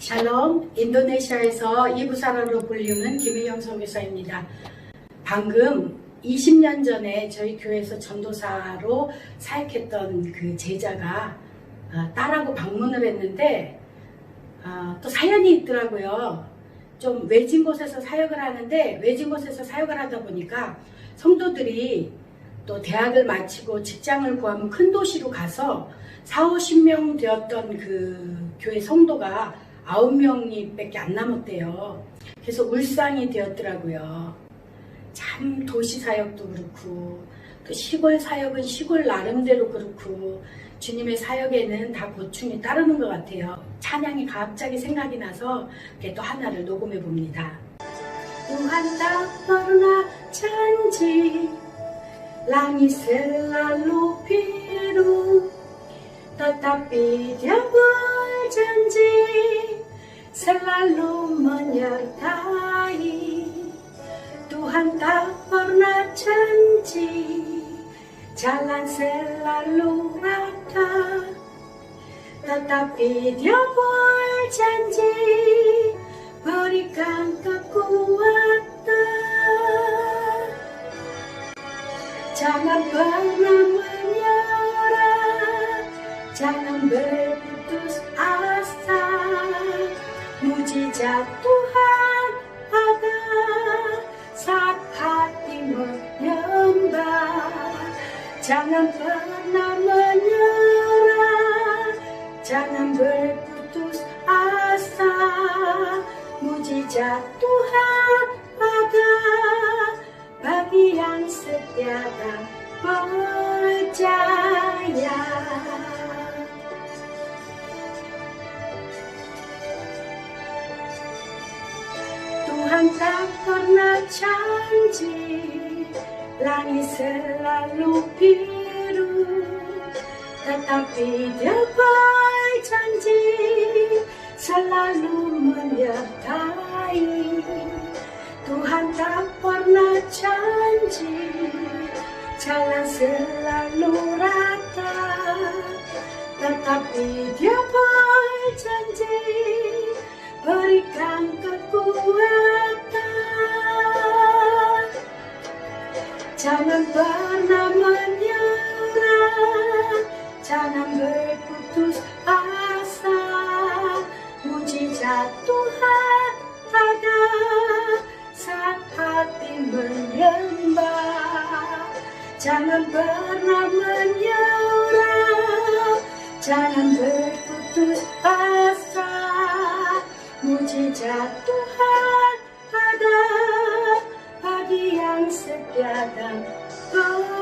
샬롬, 인도네시아에서 이부사라로 불리우는 김혜영 선교사입니다. 방금 20년 전에 저희 교회에서 전도사로 사역했던 그 제자가 아, 딸하고 방문을 했는데 아, 또 사연이 있더라고요. 좀 외진 곳에서 사역을 하는데 외진 곳에서 사역을 하다 보니까 성도들이 또 대학을 마치고 직장을 구하면 큰 도시로 가서 4, 50명 되었던 그 교회 성도가 9명이 밖에 안 남았대요. 그래서 울상이 되었더라고요. 참 도시 사역도 그렇고 또 시골 사역은 시골 나름대로 그렇고 주님의 사역에는 다 고충이 따르는 것 같아요. 찬양이 갑자기 생각이 나서 또 하나를 녹음해 봅니다. Janji Langit selalu biru Tetapi dia berjanji Selalu menyertai. Tuhan tak pernah janji Jalan selalu rata. Tetapi dia berjanji Berikan kekuatan. Jangan pernah menyerah Jangan berputus asa Tuhan ada Saat hati menyembah. Jangan pernah menyerah Jangan berputus asa. Mujizat Tuhan ada Bagi yang setia dan percaya Tak pernah janji Langit selalu biru. Tetapi dia berjanji Selalu menyertai. Tuhan tak pernah janji Jalan selalu rata. Tetapi dia berjanji Jangan pernah menyerah. Jangan berputus asa. Mujizat Tuhan ada Saat hati menyembah. Jangan pernah menyerah. Jangan berputus asa. Mujizat Tuhan ada Bagi yang setia dan percaya